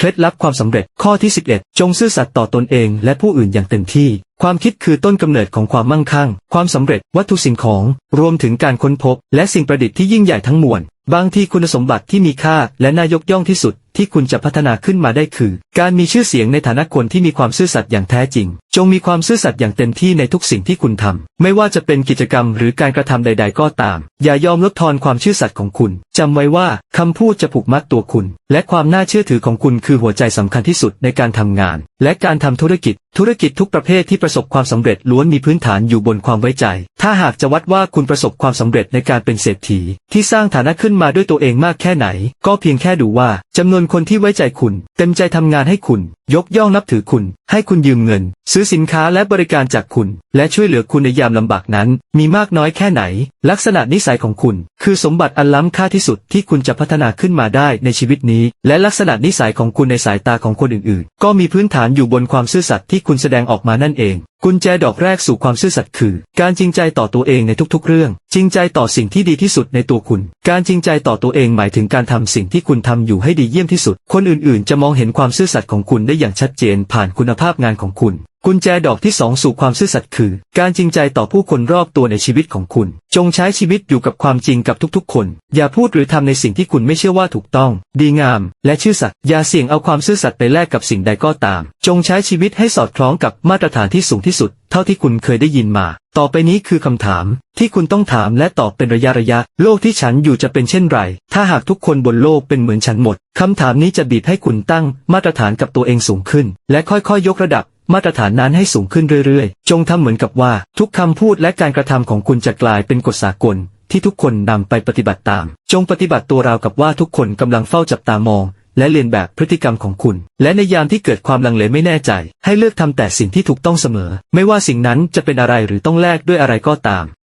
เคล็ดลับความสำเร็จข้อที่ 11 จงซื่อสัตย์ต่อตนเองและผู้อื่นอย่างเต็มที่ ความคิดคือต้นกำเนิดของความมั่งคั่ง ความสำเร็จ วัตถุสิ่งของ รวมถึงการค้นพบ และสิ่งประดิษฐ์ที่ยิ่งใหญ่ทั้งมวลบางทีคุณสมบัติที่มีค่าและน่ายกย่องที่สุดที่คุณจะพัฒนาขึ้นมาได้คือ การมีชื่อเสียงในฐานะคนที่มีความซื่อสัตย์อย่างแท้จริง จงมีความซื่อสัตย์อย่างเต็มที่ในทุกสิ่งที่คุณทำไม่ว่าจะเป็นกิจกรรมหรือการกระทำใด ๆ ก็ตาม อย่ายอมลดทอนความซื่อสัตย์ของคุณจำไว้ว่าคำพูดจะผูกมัดตัวคุณ และความน่าเชื่อถือของคุณคือหัวใจสำคัญที่สุดในการทำงาน และการทำธุรกิจ ธุรกิจทุกประเภทที่ประสบความสำเร็จล้วนมีพื้นฐานอยู่บนความไว้ใจ ถ้าหากจะวัดว่าคุณประสบความสำเร็จในการเป็นเศรษฐีที่สร้างฐานะขึ้นมาด้วยตัวเองมากแค่ไหน ก็เพียงแค่ดูว่า จำนวนคนที่ไว้ใจคุณ เต็มใจทำงานให้คุณ ยกย่องนับถือคุณ ให้คุณยืมเงิน ซื้อสินค้าและบริการจากคุณ และช่วยเหลือคุณในยามลำบากนั้น มีมากน้อยแค่ไหน ลักษณะนิสัยของคุณ คือสมบัติอันล้ำค่าที่สุดที่คุณจะพัฒนาขึ้นมาได้ในชีวิตนี้ และลักษณะนิสัยของคุณในสายตาของคนอื่นๆ ก็มีพื้นฐานอยู่บนความซื่อสัตย์ที่คุณแสดงออกมานั่นเองกุญแจดอกแรกสู่ความซื่อสัตย์คือ การจริงใจต่อตัวเองในทุกๆ เรื่อง จริงใจต่อสิ่งที่ดีที่สุดในตัวคุณ การจริงใจต่อตัวเองหมายถึงการทำสิ่งที่คุณทำอยู่ให้ดีเยี่ยมที่สุด คนอื่นๆ จะมองเห็นความซื่อสัตย์ของคุณได้อย่างชัดเจนผ่านคุณภาพงานของคุณ กุญแจดอกที่สองสู่ความซื่อสัตย์คือ การจริงใจต่อผู้คนรอบตัวในชีวิตของคุณ จงใช้ชีวิตอยู่กับความจริงกับทุกๆ คน อย่าพูดหรือทำในสิ่งที่คุณไม่เชื่อว่าถูกต้อง ดีงาม และชื่อสัตย์อย่าเสี่ยงเอาความซื่อสัตย์ไปแลกกับสิ่งใดก็ตาม จงใช้ชีวิตให้สอดคล้องกับมาตรฐานที่สูงที่สุด เท่าที่คุณเคยได้ยินมา ต่อไปนี้คือคำถาม ที่คุณต้องถามและตอบเป็นระยะระยะ โลกที่ฉันอยู่จะเป็นเช่นไร ถ้าหากทุกคนบนโลกเป็นเหมือนฉันหมดคำถามนี้จะบีบให้คุณตั้งมาตรฐานกับตัวเองสูงขึ้น และค่อยๆยกระดับ มาตรฐานนั้นให้สูงขึ้นเรื่อยๆ จงทำเหมือนกับว่า ทุกคำพูดและการกระทำของคุณจะกลายเป็นกฎสากล ที่ทุกคนนำไปปฏิบัติตาม จงปฏิบัติตัวราวกับว่าทุกคนกำลังเฝ้าจับตามอง และเรียนแบบพฤติกรรมของคุณ และในยามที่เกิดความลังเลไม่แน่ใจ ให้เลือกทำแต่สิ่งที่ถูกต้องเสมอ ไม่ว่าสิ่งนั้นจะเป็นอะไรหรือต้องแลกด้วยอะไรก็ตาม